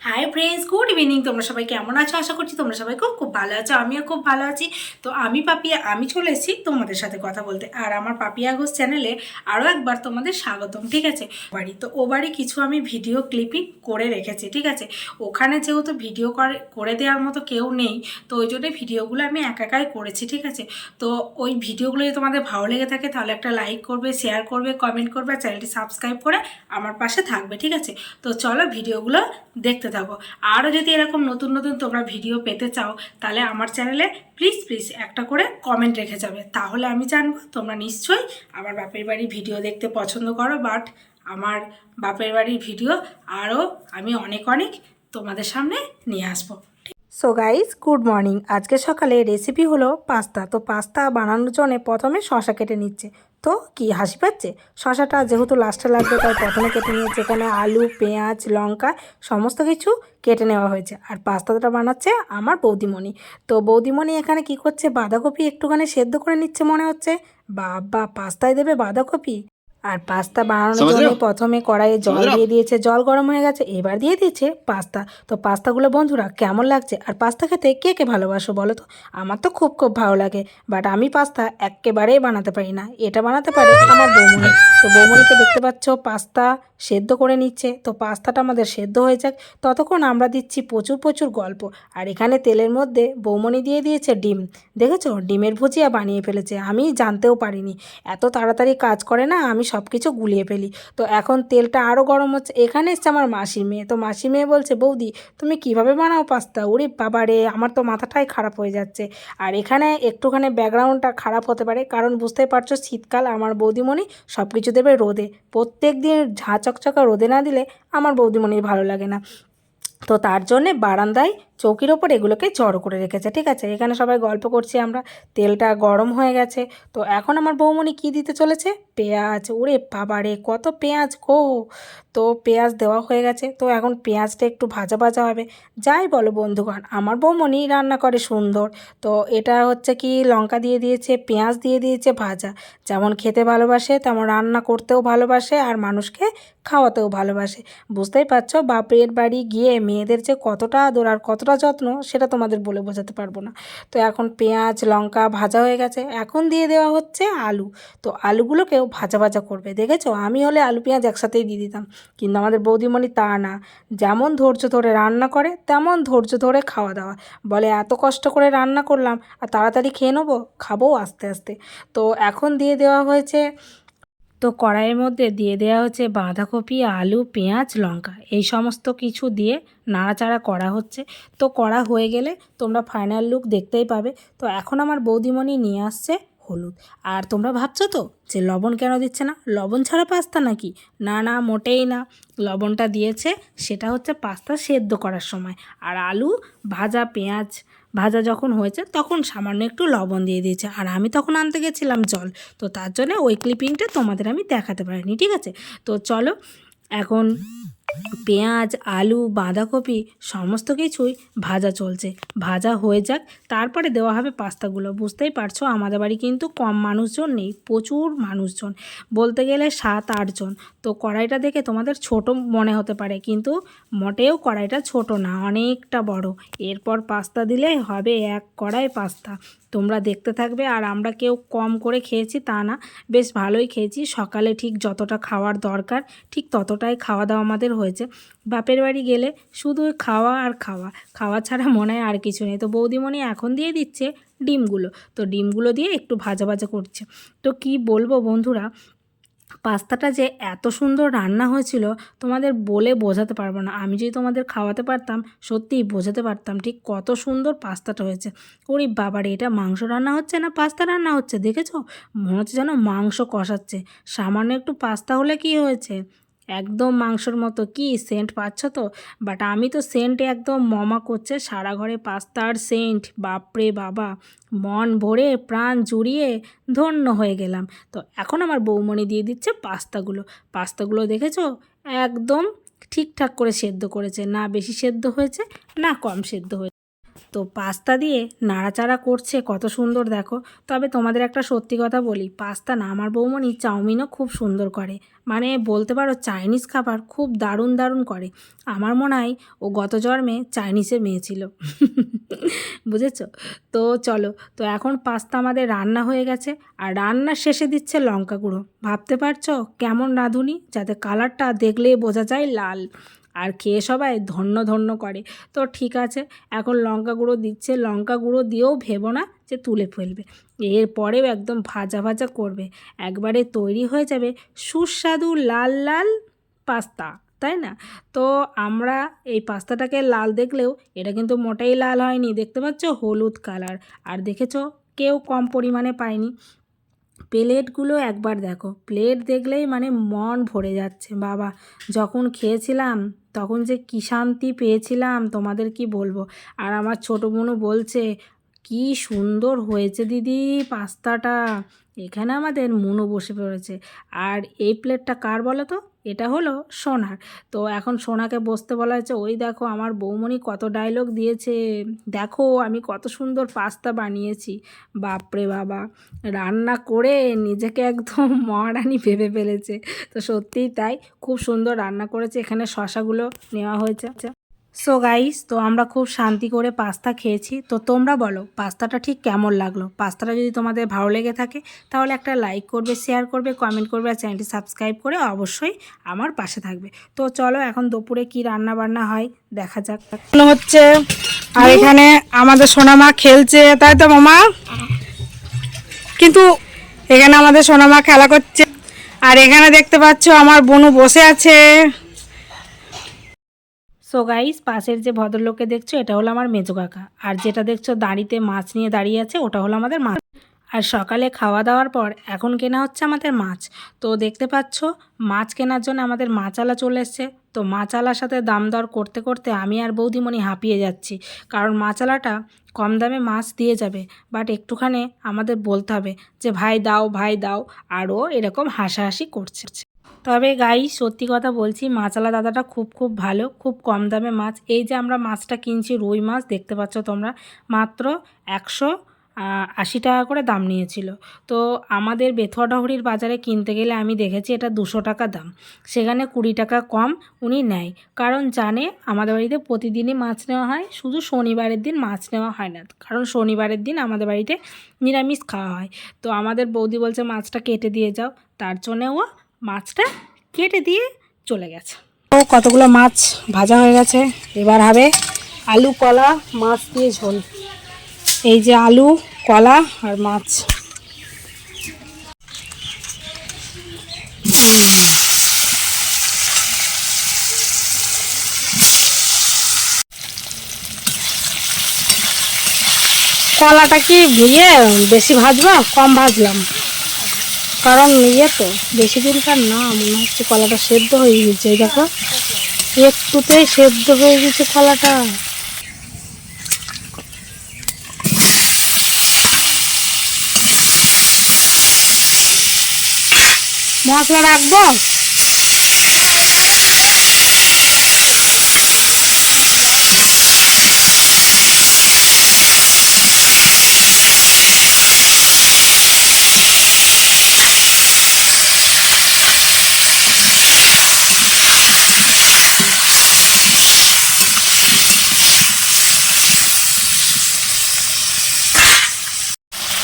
Hi friends good evening তোমরা সবাই কেমন আছো? আশা করছি তোমরা সবাই খুব খুব ভালো আছো, আমিও খুব ভালো আছি। তো আমি পাপিয়া, আমি চলে এসেছি তোমাদের সাথে কথা বলতে। আর আমার পাপিয়া ঘোষ চ্যানেলে আরও একবার তোমাদের স্বাগতম, ঠিক আছে? বাড়ি তো ও বাড়ি কিছু আমি ভিডিও ক্লিপিং করে রেখেছি, ঠিক আছে? ওখানে যেহেতু ভিডিও করে করে দেওয়ার মতো কেউ নেই, তো ওই জন্য ভিডিওগুলো আমি একা একাই করেছি, ঠিক আছে? তো ওই ভিডিওগুলো যদি তোমাদের ভালো লেগে থাকে, তাহলে একটা লাইক করবে শেয়ার করবে কমেন্ট করবে চ্যানেলটি সাবস্ক্রাইব করে আমার পাশে থাকবে, ঠিক আছে? তো চলো ভিডিওগুলো দেখতে থাকো। আরও যদি এরকম নতুন নতুন তোমরা ভিডিও পেতে চাও, তাহলে আমার চ্যানেলে প্লিজ প্লিজ একটা করে কমেন্ট রেখে যাবে। তাহলে আমি জানব, তোমরা নিশ্চয়ই আমার বাপের বাড়ির ভিডিও দেখতে পছন্দ করো বাট আমার বাপের বাড়ির ভিডিও আরও আমি অনেক অনেক তোমাদের সামনে নিয়ে আসব। সো গাইজ গুড মর্নিং আজকে সকালে রেসিপি হলো পাস্তা। তো পাস্তা বানানোর জন্য প্রথমে শশা কেটে নিচ্ছে। তো কি হাসি পাচ্ছে? শশাটা যেহেতু লাস্টে লাগবে, তাই প্রথমে কেটে নিয়েছে। এখানে আলু, পেঁয়াজ, লঙ্কা, সমস্ত কিছু কেটে নেওয়া হয়েছে। আর পাস্তাটা বানাচ্ছে আমার বৌদিমণি। তো বৌদিমণি এখানে কি করছে? বাঁধাকপি একটুখানি সেদ্ধ করে নিচ্ছে মনে হচ্ছে। বাবা, পাস্তায় দেবে বাঁধাকপি? আর পাস্তা বানানোর জন্য প্রথমে কড়াইয়ে জল দিয়ে দিয়েছে। জল গরম হয়ে গেছে এবার দিয়ে দিয়েছে পাস্তা। তো পাস্তাগুলো বন্ধুরা কেমন লাগছে? আর পাস্তা খেতে কে কে ভালোবাসো বলো তো? আমার তো খুব খুব ভালো লাগে বাট আমি পাস্তা একেবারেই বানাতে পারি না। এটা বানাতে পারে আমার বৌমনি। তো বৌমনিকে দেখতে পাচ্ছ পাস্তা সেদ্ধ করে নিচ্ছে। তো পাস্তাটা আমাদের সেদ্ধ হয়ে যাক। ততক্ষণ আমরা দিচ্ছি প্রচুর প্রচুর গল্প। আর এখানে তেলের মধ্যে বৌমনি দিয়ে দিয়েছে ডিম। দেখেছ? ডিমের ভুজিয়া বানিয়ে ফেলেছে। আমি জানতেও পারিনি। এত তাড়াতাড়ি কাজ করে না, আমি সব কিছু গুলিয়ে ফেলি। তো এখন তেলটা আরও গরম হচ্ছে। এখানে এসছে আমার মাসির মেয়ে। তো মাসি মেয়ে বলছে, বৌদি, তুমি কীভাবে বানাও পাস্তা? উরে বাবা রে, আমার তো মাথাটাই খারাপ হয়ে যাচ্ছে। আর এখানে একটুখানি ব্যাকগ্রাউন্ডটা খারাপ হতে পারে। কারণ বুঝতেই পারছ, শীতকাল। আমার বৌদিমণি সব কিছু দেবে রোদে। প্রত্যেক দিন ঝাঁ চকচকা রোদে না দিলে আমার বৌদিমণির ভালো লাগে না। তো তার জন্যে বারান্দায় চৌকির ওপর এগুলোকে জড়ো করে রেখেছে, ঠিক আছে? এখানে সবাই গল্প করছি আমরা, তেলটা গরম হয়ে গেছে। তো এখন আমার বৌমণি কি দিতে চলেছে? পেঁয়াজ, ওরে বাবারে, কত পেঁয়াজ গো! তো পেঁয়াজ দেওয়া হয়ে গেছে, তো এখন পেঁয়াজটা একটু ভাজা ভাজা হবে। যাই বলো বন্ধুগণ, আমার বৌমণি রান্না করে সুন্দর। তো এটা হচ্ছে কি, লঙ্কা দিয়ে দিয়েছে, পেঁয়াজ দিয়ে দিয়েছে ভাজা। যেমন খেতে ভালোবাসে, তেমন রান্না করতেও ভালোবাসে আর মানুষকে খাওয়াতেও ভালোবাসে। বুঝতেই পারছ, বাপের বাড়ি গিয়ে মেয়েদের যে কতটা আদর আর কতটা যত্ন, সেটা তোমাদের বলে বোঝাতে পারব না। তো এখন পেঁয়াজ, লঙ্কা ভাজা হয়ে গেছে, এখন দিয়ে দেওয়া হচ্ছে আলু। তো আলুগুলোকেও ভাজা ভাজা করবে, দেখেছ? আমি হলে আলু পেঁয়াজ একসাথেই দিয়ে দিতাম। কিন্তু আমাদের বৌদিমণি তা না। যেমন ধৈর্য ধরে রান্না করে, তেমন ধৈর্য ধরে খাওয়া দাওয়া। বলে, এত কষ্ট করে রান্না করলাম, আর তাড়াতাড়ি খেয়ে নেব? খাব আস্তে আস্তে। তো এখন দিয়ে দেওয়া হয়েছে, তো কড়াইয়ের মধ্যে দিয়ে দেওয়া হচ্ছে বাঁধাকপি, আলু, পেঁয়াজ, লঙ্কা। এই সমস্ত কিছু দিয়ে নাড়াচাড়া করা হচ্ছে। তো করা হয়ে গেলে তোমরা ফাইনাল লুক দেখতেই পাবে। তো এখন আমার বৌদিমণি নিয়ে আসছে হলুদ। আর তোমরা ভাবছ তো যে লবণ কেন দিচ্ছে না? লবণ ছাড়া পাস্তা নাকি? না না, মোটেই না। লবণটা দিয়েছে, সেটা হচ্ছে পাস্তা সেদ্ধ করার সময়। আর আলু, ভাজা, পেঁয়াজ, ভাজা যখন হয়েছে, তখন সামান্য একটু লবণ দিয়ে দিয়েছে। আর আমি তখন আনতে গেছিলাম জল। তো তার জন্য ওই ক্লিপিংটা তোমাদের আমি দেখাতে পারিনি, ঠিক আছে? তো চলো, এখন পেঁয়াজ, আলু, বাঁধাকপি সমস্ত কিছুই ভাজা চলছে। ভাজা হয়ে যাক, তারপরে দেওয়া হবে পাস্তাগুলো। বুঝতেই পারছ, আমাদের বাড়ি কিন্তু কম মানুষজন নেই, প্রচুর মানুষজন। বলতে গেলে সাত আটজন তো কড়াইটা দেখে তোমাদের ছোট মনে হতে পারে, কিন্তু মোটেও কড়াইটা ছোট না, অনেকটা বড়। এরপর পাস্তা দিলে হবে এক কড়াই পাস্তা। তোমরা দেখতে থাকবে আর আমরা কেউ কম করে খেয়েছি তা না। বেশ ভালোই খেয়েছি। সকালে ঠিক যতটা খাওয়ার দরকার, ঠিক ততটাই খাওয়া দাওয়া আমাদের হয়েছে। বাপের বাড়ি গেলে শুধু খাওয়া আর খাওয়া। খাওয়া ছাড়া মনে হয় আর কিছু নেই। তো বৌদিমণি এখন দিয়ে দিচ্ছে ডিমগুলো। তো ডিমগুলো দিয়ে একটু ভাজা ভাজা করছে। তো কি বলব বন্ধুরা পাস্তাটা যে এত সুন্দর রান্না হয়েছিল, তোমাদের বলে বোঝাতে পারব না। আমি যদি তোমাদের খাওয়াতে পারতাম, সত্যিই বোঝাতে পারতাম ঠিক কত সুন্দর পাস্তাটা হয়েছে। ওরে বাবারে, এটা মাংস রান্না হচ্ছে না পাস্তা রান্না হচ্ছে? দেখেছ? মনে হচ্ছে যেন মাংস কষাচ্ছে। সামান্য একটু পাস্তা হলে কি হয়েছে? একদম মাংসর মতো কি সেন্ট পাচ্ছ তো? বাট আমি তো সেন্ট একদম মমা করছে, সারা ঘরে পাস্তার সেন্ট, বাপরে বাবা। মন ভরে প্রাণ জুড়িয়ে ধন্য হয়ে গেলাম। তো এখন আমার বৌমণি দিয়ে দিচ্ছে পাস্তাগুলো। পাস্তাগুলো দেখেছ? একদম ঠিকঠাক করে সেদ্ধ করেছে। না বেশি সেদ্ধ হয়েছে, না কম সেদ্ধ হয়েছে। তো পাস্তা দিয়ে নাড়াচাড়া করছে, কত সুন্দর দেখো। তবে তোমাদের একটা সত্যি কথা বলি, পাস্তা না, আমার বৌমনি চাউমিনও খুব সুন্দর করে। মানে বলতে পারো চাইনিজ খাবার খুব দারুণ দারুণ করে। আমার মনে হয় ও গত জন্মে চাইনিজের মেয়ে ছিল। বুঝেছ? তো চলো, তো এখন পাস্তা আমাদের রান্না হয়ে গেছে, আর রান্নার শেষে দিচ্ছে লঙ্কা গুঁড়ো। ভাবতে পারছ কেমন রাঁধুনি? যাতে কালারটা দেখলেই বোঝা যায় লাল। আর খেয়ে সবাই ধন্য ধন্য করে। তো ঠিক আছে, এখন লঙ্কা গুঁড়ো দিচ্ছে। লঙ্কা গুঁড়ো দিয়েও ভেবো না যে তুলে ফেলবে। এরপরেও একদম ভাজা ভাজা করবে। একবারে তৈরি হয়ে যাবে সুস্বাদু লাল লাল পাস্তা, তাই না? তো আমরা এই পাস্তাটাকে লাল দেখলেও এটা কিন্তু মোটাই লাল হয়নি। দেখতে পাচ্ছ হলুদ কালার। আর দেখেছ কেউ কম পরিমাণে পায়নি। প্লেটগুলো একবার দেখো। প্লেট দেখলেই মানে মন ভরে যাচ্ছে। বাবা, যখন খেয়েছিলাম তখন যে কী শান্তি পেয়েছিলাম, তোমাদের কি বলব? আর আমার ছোটো বোনও বলছে, কি সুন্দর হয়েছে দিদি পাস্তাটা। এখানে আমাদের মনও বসে পড়েছে। আর এই প্লেটটা কার বলো তো? এটা হলো সোনার। তো এখন সোনাকে বসতে বলা হয়েছে, ওই দেখো আমার বৌমণি কত ডায়লগ দিয়েছে। দেখো আমি কত সুন্দর পাস্তা বানিয়েছি। বাপরে বাবা, রান্না করে নিজেকে একদম মহারানি ভেবে ফেলেছে। তো সত্যিই তাই, খুব সুন্দর রান্না করেছে। এখানে শশাগুলো নেওয়া হয়েছে। সো গাইস তো আমরা খুব শান্তি করে পাস্তা খেয়েছি। তো তোমরা বলো, পাস্তাটা ঠিক কেমন লাগল? পাস্তাটা যদি তোমাদের ভালো লেগে থাকে, তাহলে একটা লাইক করবে শেয়ার করবে কমেন্ট করবে আর চ্যানেলটি সাবস্ক্রাইব করে অবশ্যই আমার পাশে থাকবে। তো চলো এখন দুপুরে কি রান্না বান্না হয়, দেখা যাক। হচ্ছে, আর এখানে আমাদের সোনামা খেলছে, তাই তো মামা? কিন্তু এখানে আমাদের সোনামা খেলা করছে। আর এখানে দেখতে পাচ্ছ আমার বোনু বসে আছে। সো গাইস পাশের যে ভদ্রলোককে দেখছ, এটা হলো আমার মেজো কাকা। আর যেটা দেখছ, দাঁড়িতে মাছ নিয়ে দাঁড়িয়ে আছে, ওটা হলো আমাদের মাছ আর সকালে খাওয়া দাওয়ার পর এখন কেনা হচ্ছে আমাদের মাছ। তো দেখতে পাচ্ছ, মাছ কেনার জন্য আমাদের মাছালা চলে এসছে। তো মাছালার সাথে দাম দর করতে করতে আমি আর বৌদিমণি হাঁপিয়ে যাচ্ছি। কারণ মাছালাটা কম দামে মাছ দিয়ে যাবে বাট একটুখানি আমাদের বলতে হবে যে, ভাই, দাও ভাই, দাও। আরও এরকম হাসাহাসি করছে। তবে গাই সত্যি কথা বলছি, মাছালা দাদাটা খুব খুব ভালো, খুব কম দামে মাছ। এই যে আমরা মাছটা কিনছি, রুই মাছ, দেখতে পাচ্ছ তোমরা, মাত্র একশো আশি টাকা করে দাম নিয়েছিল। তো আমাদের বেথুয়াডহরির বাজারে কিনতে গেলে আমি দেখেছি এটা দুশো টাকা দাম। সেখানে কুড়ি টাকা কম উনি নেয়। কারণ জানে, আমাদের বাড়িতে প্রতিদিনই মাছ নেওয়া হয়, শুধু শনিবারের দিন মাছ নেওয়া হয় না। কারণ শনিবারের দিন আমাদের বাড়িতে নিরামিষ খাওয়া হয়। তো আমাদের বৌদি বলছে, মাছটা কেটে দিয়ে যাও। তার জন্যে ও মাছটা কেটে দিয়ে চলে গেছে। ও কতগুলো মাছ ভাজা হয়ে গেছে? এবার হবে আলু, কলা, মাছ দিয়ে ঝোল। এই যে আলু, কলা আর মাছ। কলাটা কি ইয়ে বেশি ভাজবা? কম ভাজলাম। কারণ ইয়ে তো, বেশি দিন কার না, মনে হচ্ছে কলাটা সেদ্ধ হয়ে গেছে, দেখো। একটুতেই সেদ্ধ হয়ে গেছে কলাটা। মশলা রাখব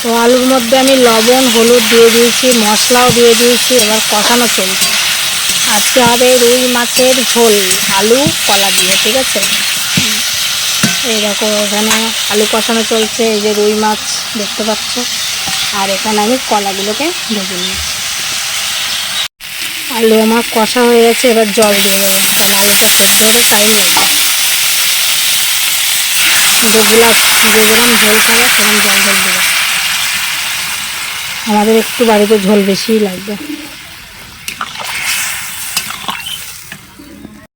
তো আলুর মধ্যে আমি লবণ, হলুদ দিয়ে দিয়েছি, মশলাও দিয়ে দিয়েছি, এবার কষানো চলছে। আজকে হবে রুই মাছের ঝোল, আলু, কলা দিয়ে, ঠিক আছে। এই দেখো এখানে আলু কষানো চলছে, এই যে রুই মাছ দেখতে পাচ্ছ। আর এখানে আমি কলাগুলোকে ভেজে নিয়েছি। আলু আমার কষা হয়ে গেছে, এবার জল দিয়ে দেবো। আলুটা সেদ্ধ হতে টাইম লাগবে দু গ্লাস যেরকম ঝোল খাবে সেরকম জল জল দেবে আমাদের একটু বাড়িতে ঝোল বেশিই লাগবে।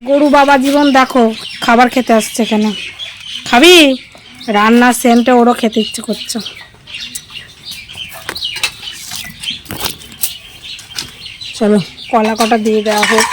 গরু বাবা জীবন দেখো, খাবার খেতে আসছে কেন? খাবি? রান্নার সেন্টে ওরও খেতে ইচ্ছে করছে। চলো, কলা কটা দিয়ে দেওয়া হোক।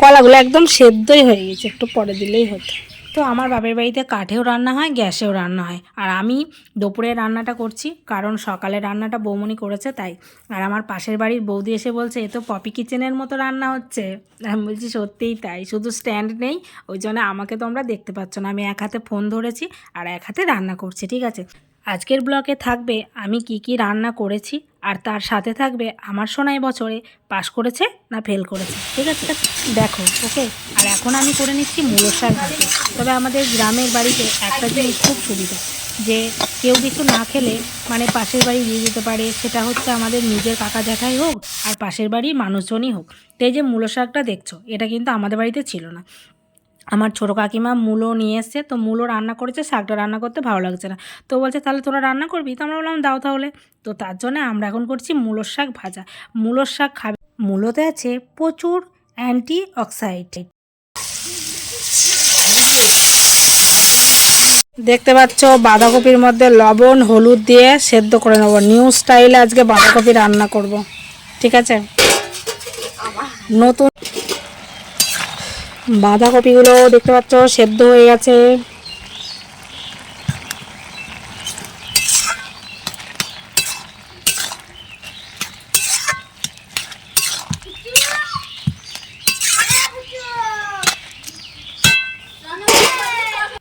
কলাগুলো একদম সেদ্ধই হয়ে গেছে, একটু পরে দিলেই হতো। তো আমার বাপের বাড়িতে কাঠেও রান্না হয়, গ্যাসেও রান্না হয়। আর আমি দুপুরে রান্নাটা করছি, কারণ সকালে রান্নাটা বৌমনি করেছে তাই। আর আমার পাশের বাড়ির বৌদি এসে বলছে, এ তো পপি কিচেনের মতো রান্না হচ্ছে। আমি বলছি, সত্যিই তাই, শুধু স্ট্যান্ড নেই, ওই জন্য আমাকে তোমরা দেখতে পাচ্ছ না। আমি এক হাতে ফোন ধরেছি আর এক হাতে রান্না করছি, ঠিক আছে? আজকের ব্লগে থাকবে আমি কি কি রান্না করেছি আর তার সাথে থাকবে আমার সোনাই বছরে পাশ করেছে না ফেল করেছে। ঠিক আছে? দেখো ওকে আর এখন আমি করে নিচ্ছি মূলো শাক তবে আমাদের গ্রামের বাড়িতে একটা জিনিস খুব সুবিধা, যে কেউ কিছু না খেলে মানে পাশের বাড়ি দিয়ে যেতে পারে, সেটা হচ্ছে আমাদের নিজের কাকা জ্যাঠাই হোক আর পাশের বাড়ির মানুষজনই হোক। তো এই যে মূলো শাকটা দেখছ, এটা কিন্তু আমাদের বাড়িতে ছিল না। আমার ছোটো কাকিমা মূলো নিয়ে এসছে তো মূলো রান্না করেছে শাকটা রান্না করতে ভালো লাগছে না। তো বলছে তাহলে তোরা রান্না করবি? তো আমরা বললাম দাও তাহলে। তো তার জন্য আমরা এখন করছি মূলোর শাক ভাজা। মূলোর শাক খাবে মূলোতে আছে প্রচুর অ্যান্টি অক্সাইড দেখতে পাচ্ছ বাঁধাকপির মধ্যে লবণ হলুদ দিয়ে সেদ্ধ করে নেব। নিউ স্টাইলে আজকে বাঁধাকপি রান্না করব। ঠিক আছে? নতুন বাঁধাকপিগুলো দেখতে পাচ্ছ, সেদ্ধ হয়ে গেছে।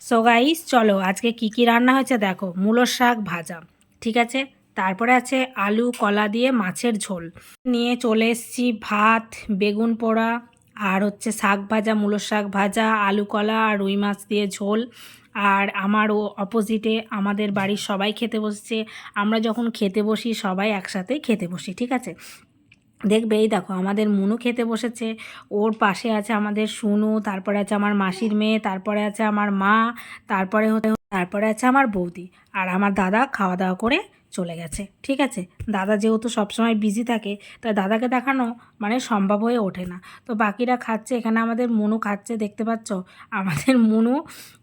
সো গাইস চলো, আজকে কি কি রান্না হয়েছে দেখো। মূলোর শাক ভাজা, ঠিক আছে? তারপরে আছে আলু, কলা দিয়ে মাছের ঝোল। নিয়ে চলে এসেছি ভাত, বেগুন পোড়া আর হচ্ছে শাক ভাজা মূলোর শাক ভাজা, আলু কলা আর রুই মাছ দিয়ে ঝোল। আর আমার ও অপোজিটে আমাদের বাড়ির সবাই খেতে বসছে। আমরা যখন খেতে বসি, সবাই একসাথে খেতে বসি, ঠিক আছে? দেখবে, এই দেখো, আমাদের মুনু খেতে বসেছে। ওর পাশে আছে আমাদের সুনু, তারপরে আছে আমার মাসির মেয়ে, তারপরে আছে আমার মা, তারপরে হতে তারপরে আছে আমার বৌদি। আর আমার দাদা খাওয়া দাওয়া করে চলে গেছে। ঠিক আছে? দাদা যেহেতু সবসময় বিজি থাকে তাই দাদাকে দেখানো মানে সম্ভব হয়ে ওঠে না। তো বাকিরা খাচ্ছে, এখানে আমাদের মনু খাচ্ছে, দেখতে পাচ্ছ? আমাদের মুনু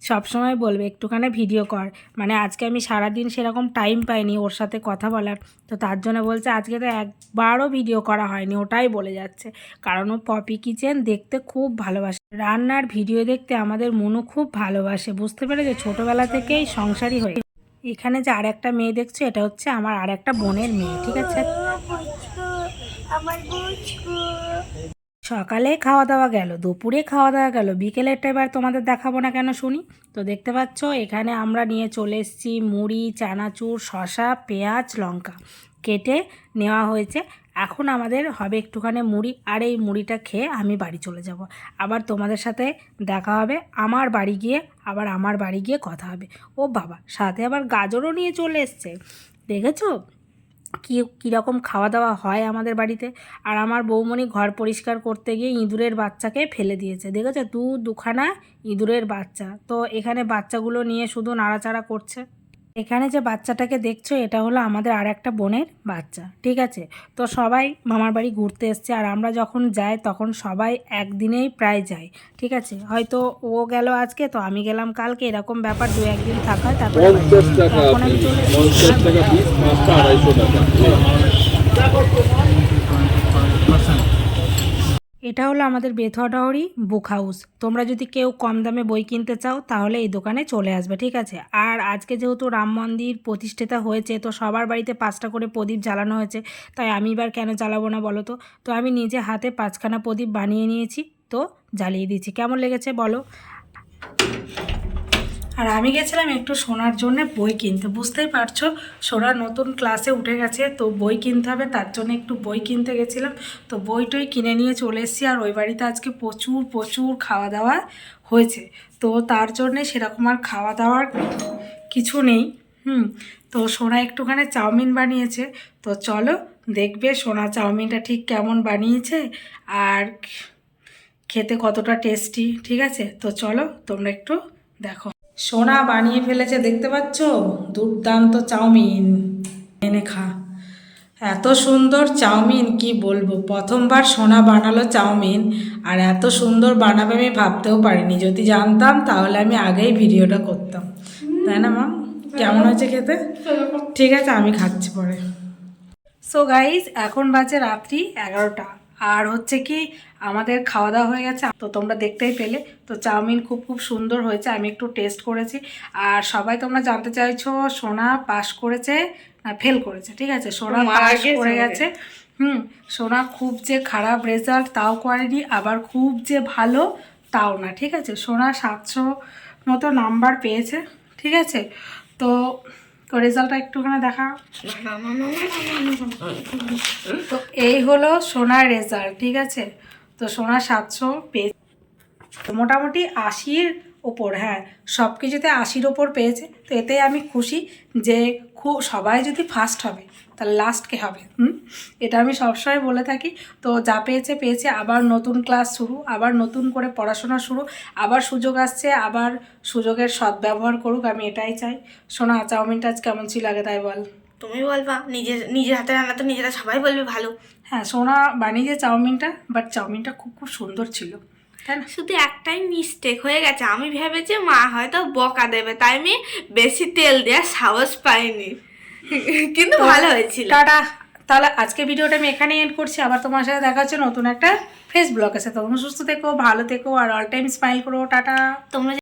সবসময় বলবে, একটুখানি ভিডিও কর। মানে আজকে আমি সারাদিন সেরকম টাইম পাইনি ওর সাথে কথা বলার। তো তার জন্য বলছে, আজকে তো একবারও ভিডিও করা হয়নি। ওটাই বলে যাচ্ছে। কারণ ও পপি কিচেন দেখতে খুব ভালোবাসে। রান্নার ভিডিও দেখতে আমাদের মনু খুব ভালোবাসে। বুঝতে পেরেছে? ছোটোবেলা থেকেই সংসারই হয়ে এখানে যে আর একটা মেয়ে দেখছ, এটা হচ্ছে আমার আর একটা বোনের মেয়ে, ঠিক আছে? সকালে খাওয়া দাওয়া গেল, দুপুরে খাওয়া দাওয়া গেল বিকেলেরটা এবার তোমাদের দেখাবো না কেন শুনি? তো দেখতে পাচ্ছ, এখানে আমরা নিয়ে চলে এসেছি মুড়ি, চানাচুর শশা পেঁয়াজ, লঙ্কা, কেটে নেওয়া হয়েছে। এখন আমাদের হবে একটুখানি মুড়ি, আর এই মুড়িটা খেয়ে আমি বাড়ি চলে যাব। আবার তোমাদের সাথে দেখা হবে, আমার বাড়ি গিয়ে, আবার আমার বাড়ি গিয়ে কথা হবে। ও বাবা, সাথে আবার গাজরও নিয়ে চলে এসছে। দেখেছ? কী, কীরকম খাওয়া দাওয়া হয় আমাদের বাড়িতে? আর আমার বৌমণি ঘর পরিষ্কার করতে গিয়ে ইঁদুরের বাচ্চাকে ফেলে দিয়েছে। দেখেছ? দু, দুখানা ইঁদুরের বাচ্চা। তো এখানে বাচ্চাগুলো নিয়ে শুধু নাড়াচাড়া করছে। এখানে যে বাচ্চাটাকে দেখছ এটা হলো আমাদের আর একটা বোনের বাচ্চা ঠিক আছে? তো সবাই মামার বাড়ি ঘুরতে এসছে আর আমরা যখন যাই তখন সবাই একদিনেই প্রায় যাই ঠিক আছে? হয়তো ও গেল আজকে তো আমি গেলাম কালকে এরকম ব্যাপার দু একদিন থাকা তারপরে এখন আমি চলে এসেছি। পঞ্চাশ টাকা পিস পাঁচটা আড়াইশো টাকা এটা হলো আমাদের বেথডাহরি বুক হাউস। তোমরা যদি কেউ কম দামে বই কিনতে চাও, তাহলে এই দোকানে চলে আসবে, ঠিক আছে? আর আজকে যেহেতু রাম মন্দির প্রতিষ্ঠিতা হয়েছে, তো সবার বাড়িতে পাঁচটা করে প্রদীপ জ্বালানো হয়েছে, তাই আমি এবার কেন জ্বালাবো না বলো তো? তো আমি নিজে হাতে পাঁচখানা প্রদীপ বানিয়ে নিয়েছি, তো জ্বালিয়ে দিয়েছি। কেমন লেগেছে বলো? আর আমি গেছিলাম একটু সোনার জন্য বই কিনতে। বুঝতেই পারছ, সোনা নতুন ক্লাসে উঠে গেছে, তো বই কিনতে হবে, তার জন্য একটু বই কিনতে গেছিলাম। তো বই টই কিনে নিয়ে চলে এসেছি, আর ওই বাড়িতে আজকে প্রচুর প্রচুর খাওয়া দাওয়া হয়েছে। তো তার জন্যে সেরকম আর খাওয়া দাওয়ার কিছু নেই, হুম। তো সোনা একটুখানি চাউমিন বানিয়েছে, তো চলো দেখবে সোনা চাউমিনটা ঠিক কেমন বানিয়েছে, আর খেতে কতটা টেস্টি ঠিক আছে? তো চলো তোমরা একটু দেখো। সোনা বানিয়ে ফেলেছে দেখতে পাচ্ছ? দুর্দান্ত চাউমিন। এনে খা। এত সুন্দর চাউমিন কি বলব? প্রথমবার সোনা বানালো চাউমিন আর এত সুন্দর বানাবে আমি ভাবতেও পারিনি। যদি জানতাম তাহলে আমি আগেই ভিডিওটা করতাম। তাই না মা? কেমন হয়েছে খেতে? ঠিক আছে আমি খাচ্ছি পরে। সো গাইস এখন বাজে রাত্রি এগারোটা। আর হচ্ছে কি আমাদের খাওয়া দাওয়া হয়ে গেছে তো তোমরা দেখতেই পেলে। তো চাউমিন খুব খুব সুন্দর হয়েছে আমি একটু টেস্ট করেছি। আর সবাই তোমরা জানতে চাইছো সোনা পাস করেছে না ফেল করেছে ঠিক আছে? সোনা পাস করে গেছে। হুম সোনা খুব যে খারাপ রেজাল্ট তাও করেনি আবার খুব যে ভালো তাও না ঠিক আছে? সোনা সাতশো মতো নাম্বার পেয়েছে ঠিক আছে? তো রেজাল্টটা একটুখানি দেখা। তো এই হলো সোনার রেজাল্ট, ঠিক আছে? তো সোনা সাতশো পেয়ে তো মোটামুটি আশির ওপর হ্যাঁ সব কিছুতে আশির ওপর পেয়েছে। তো এতে আমি খুশি যে খুব সবাই যদি ফার্স্ট হবে তাহলে লাস্ট কে হবে হুম? এটা আমি সবসময় বলে থাকি। তো যা পেয়েছে পেয়েছে। আবার নতুন ক্লাস শুরু আবার নতুন করে পড়াশোনা শুরু আবার সুযোগ আসছে আবার সুযোগের সদ্ব্যবহার করুক আমি এটাই চাই। সোনা চাউমিনটা আজ কেমন ছিল আগে তাই বল। তুমি বলবা নিজের নিজের হাতে রান্না তো নিজেরা সবাই বলবে ভালো। হ্যাঁ সোনা বানিয়েছে চাউমিনটা বাট চাউমিনটা খুব খুব সুন্দর ছিল। তাই না? শুধু একটাই মিস্টেক হয়ে গেছে। আমি ভেবেছি মা হয়তো বকা দেবে তাই আমি বেশি তেল দেওয়ার সাহস পাইনি। কিন্তু ভালো হয়েছিল। টাটা। তাহলে আজকে ভিডিওটা আমি এখানেই এন্ড করছি। আবার তোমার সাথে দেখা হচ্ছে নতুন একটা ফেস ব্লগ আছে তোমরা সুস্থ থেকো ভালো থেকো আর অল টাইম স্মাইল করো। টাটা। তোমরা